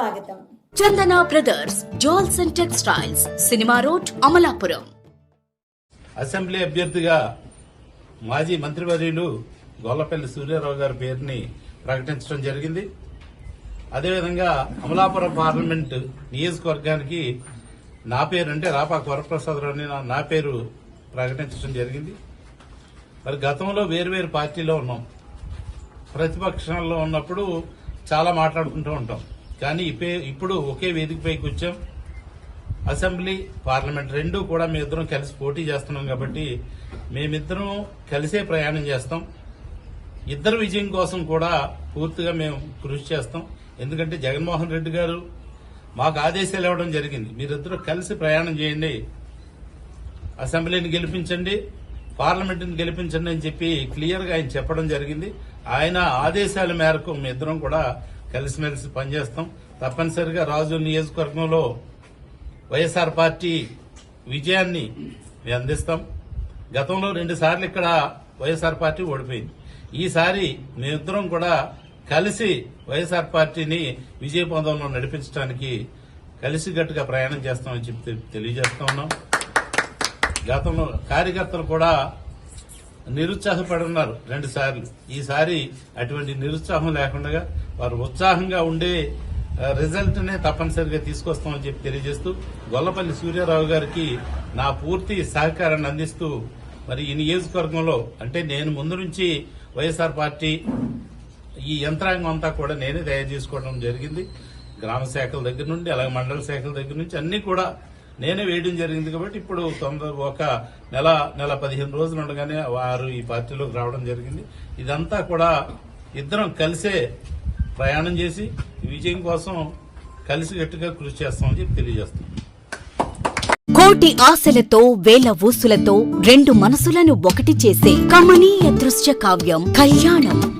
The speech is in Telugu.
స్వాగతం. Chandana brothers jewels and textiles cinema road Amalapuram. Assembly అభ్యర్థిగా మాజీ మంత్రివర్యులు గొల్లపల్లి సూర్యారావు గారి పేరుని ప్రకటించడం జరిగింది. అదేవిధంగా అమలాపురం పార్లమెంట్ నియోజకవర్గానికి నా పేరు అంటే రాపాక వరప్రసాదరావు అని నా- నా పేరు ప్రకటించడం జరిగింది. మరి గతంలో వేరువేరు పార్టీలో ఉన్నాం. ప్రతిపక్షంలో ఉన్నప్పుడు చాలా మాట్లాడుకుంటూ ఉంటాం. కానీ ఇప్పుడు ఒకే వేదికపైకి వచ్చాం. అసెంబ్లీ పార్లమెంట్ రెండు కూడా మేమిద్దరం కలిసి పోటీ చేస్తున్నాం కాబట్టి మేమిద్దరం కలిసే ప్రయాణం చేస్తాం. ఇద్దరు విజయం కోసం కూడా పూర్తిగా మేము కృషి చేస్తాం. ఎందుకంటే జగన్మోహన్ రెడ్డి గారు మాకు ఆదేశాలు ఇవ్వడం జరిగింది. మీరిద్దరూ కలిసి ప్రయాణం చేయండి. అసెంబ్లీని గెలిపించండి. పార్లమెంట్ని గెలిపించండి అని చెప్పి క్లియర్గా ఆయన చెప్పడం జరిగింది. ఆయన ఆదేశాల మేరకు మీ ఇద్దరం కూడా కలిసిమెలిసి పనిచేస్తాం. తప్పనిసరిగా రాజు నియోజకవర్గంలో వైఎస్ఆర్ పార్టీ విజయాన్ని మేము అందిస్తాం. గతంలో రెండు సార్లు ఇక్కడ వైఎస్ఆర్ పార్టీ ఓడిపోయింది. ఈసారి మేమిద్దరం కూడా కలిసి వైఎస్ఆర్ పార్టీని విజయ పొందంలో నడిపించడానికి కలిసికట్టుగా ప్రయాణం చేస్తామని చెప్పి తెలియజేస్తా ఉన్నాం. గతంలో కార్యకర్తలు కూడా నిరుత్సాహపడున్నారు రెండుసార్లు రెండు సార్లు. ఈసారి అటువంటి నిరుత్సాహం లేకుండా వారు ఉత్సాహంగా ఉండే రిజల్ట్ నే తప్పనిసరిగా తీసుకొస్తామని చెప్పి తెలియజేస్తూ గొల్లపల్లి సూర్యారావు గారికి నా పూర్తి సహకారాన్ని అందిస్తూ మరి ఈ నియోజకవర్గంలో అంటే నేను ముందు నుంచి వైఎస్ఆర్ పార్టీ ఈ యంత్రాంగం అంతా కూడా నేనే తయారు చేసుకోవడం జరిగింది. గ్రామ శాఖల దగ్గర నుండి అలాగే మండల శాఖల దగ్గర నుంచి అన్ని కూడా నేనే వేయడం జరిగింది కాబట్టి ఇప్పుడు తొందర ఒక నెల నెల పదిహేను రోజులు ఉండగానే వారు ఈ పార్టీలోకి రావడం జరిగింది. ఇదంతా కూడా ఇద్దరం కలిసే ప్రయాణం చేసి విజయం కోసం కలిసికట్టుగా కృషి చేస్తామని చెప్పి తెలియజేస్తాం. కోటి ఆశలతో వేల ఊసులతో రెండు మనసులను ఒకటి చేసే కమనీయ దృశ్య కావ్యం కళ్యాణం.